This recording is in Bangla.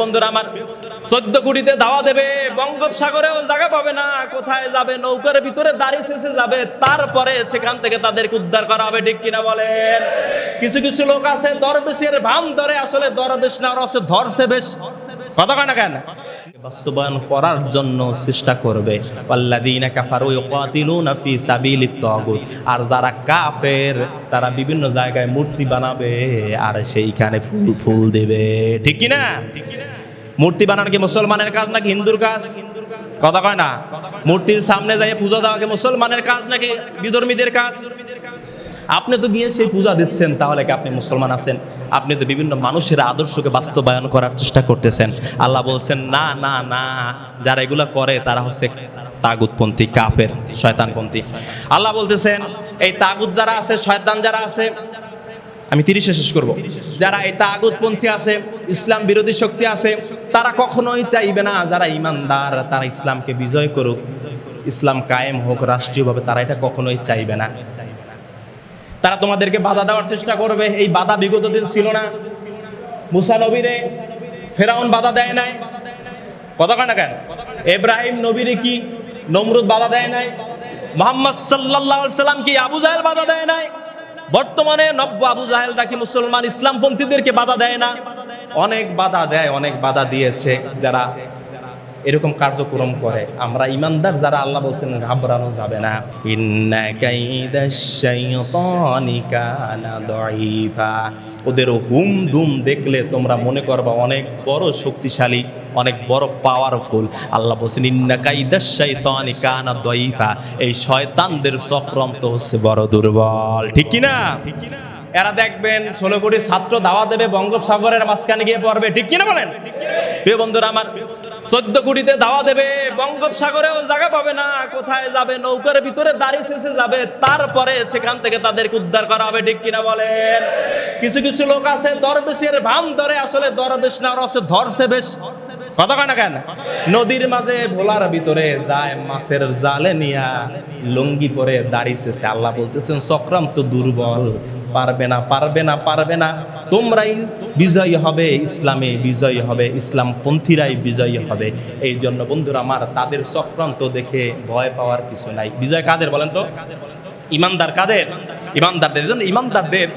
বন্ধুরা, আমার চোদ্দ কোটিতে দেবে। বঙ্গোপসাগরেও জায়গা পাবে না। কোথায় যাবে? নৌকার ভিতরে দাড়ি শেষে যাবে। তারপরে সেখান থেকে তাদেরকে উদ্ধার করা হবে, ঠিক কিনা বলেন? কিছু কিছু লোক আছে, দরবেশের ভাম ধরে। আসলে দরবেশ না, ওরা ধরছে বেশ কথা কয় না কেন? বাস্তবায়ন করার জন্য চেষ্টা করবে। আল্লাযীনা কাফারু ইউকাতিলুনা ফি সাবিলিত তাগুত। আর যারা কাফের, তারা বিভিন্ন জায়গায় মূর্তি বানাবে আর সেইখানে ফুল ফুল দেবে। ঠিক কি না মূর্তি বানানো কি মুসলমানের কাজ নাকি হিন্দুর কাজ? কথা কয় না। মূর্তির সামনে যাই পূজা দেওয়া কি মুসলমানের কাজ নাকি বিধর্মীদের কাজ? আপনি তো গিয়ে সেই পূজা দিচ্ছেন, তাহলে কি আপনি মুসলমান আছেন? আপনি তো বিভিন্ন মানুষের আদর্শকে বাস্তবায়ন করার চেষ্টা করতেছেন। আল্লাহ বলছেন, না না না, যারা এগুলা করে, তারা হচ্ছে তাগুতপন্থী, কাফের, শয়তানপন্থী। আল্লাহ বলতেছেন, এই তাগুত যারা আছে, শয়তান যারা আছে, আমি তিরিশে শেষ করব। যারা এই তাগুতপন্থী আছে, ইসলাম বিরোধী শক্তি আছে, তারা কখনোই চাইবে না যারা ইমানদার, তারা ইসলামকে বিজয় করুক। ইসলাম কায়েম হোক, রাষ্ট্রীয়ভাবে তারা এটা কখনোই চাইবে না। তারা তোমাদেরকে বাধা দেওয়ার চেষ্টা করবে। এই বাধা বিগত দিন ছিল না। মুসা নবীরে ফেরাউন বাধা দেয় নাই। কথা কয় না কেন? এব্রাহিম নবীরে কি নমরুদ বাধা দেয় নাই? মোহাম্মদ আলাইহি সাল্লাম কি আবু জাহেল বাধা দেয় নাই? বর্তমানে নব্য আবু জাহেলরা কি মুসলমান ইসলামপন্থীদেরকে বাধা দেয় না? অনেক বাধা দেয়, অনেক বাধা দিয়েছে যারা এরকম কার্যক্রম করে। আমরা ইমানদার যারা আল্লাহ বলছেন, ঘাবড়ানো যাবে না। কানা ওদের হুম দুম দেখলে তোমরা মনে করবা অনেক বড় শক্তিশালী, অনেক বড় পাওয়ারফুল আল্লাহ বলছেন, ইন্না কাইদাশ শাইতানি কানা দাঈফা। এই শয়তানদের চক্রান্ত হচ্ছে বড় দুর্বল। ঠিক কি না ঠিক কি না এরা দেখবেন ষোলো কোটি ছাত্র দাওয়া দেবে বঙ্গোপসাগরের মাঝখানে গিয়ে পড়বে। ঠিক কিনা বলেন? প্রিয় বন্ধুরা আমার, চোদ্দ কোটিতে দাওয়া দেবে, বঙ্গোপসাগরেও জায়গা পাবে না, কোথায় যাবে, নৌকার ভিতরে দাঁড়িয়ে শেষে যাবে, তারপরে সেখান থেকে তাদেরকে উদ্ধার করা হবে, ঠিক কিনা বলেন? কিছু কিছু লোক আছে দরবেশের ভাম ধরে, আসলে দরবেশ না হচ্ছে ধরছে বেশ। কথা কয় না কেন? নদীর মাঝে ভোলার ভিতরে যায় মাছের জালে নিয়া লুঙ্গি পরে দাঁড়িয়েছে আল্লাহ বলতেছেন, চক্রান্ত দুর্বল পারবে না পারবে না পারবে না। তোমরাই বিজয়ী হবে, ইসলামে বিজয়ী হবে ইসলাম পন্থীরাই বিজয়ী হবে। এই জন্য বন্ধুরা, আমার তাদের চক্রান্ত দেখে ভয় পাওয়ার কিছু নাই। বিজয় কাদের বলেন তো? ইমানদার কাদের? ইমানদারদের। জন্য ইমানদারদের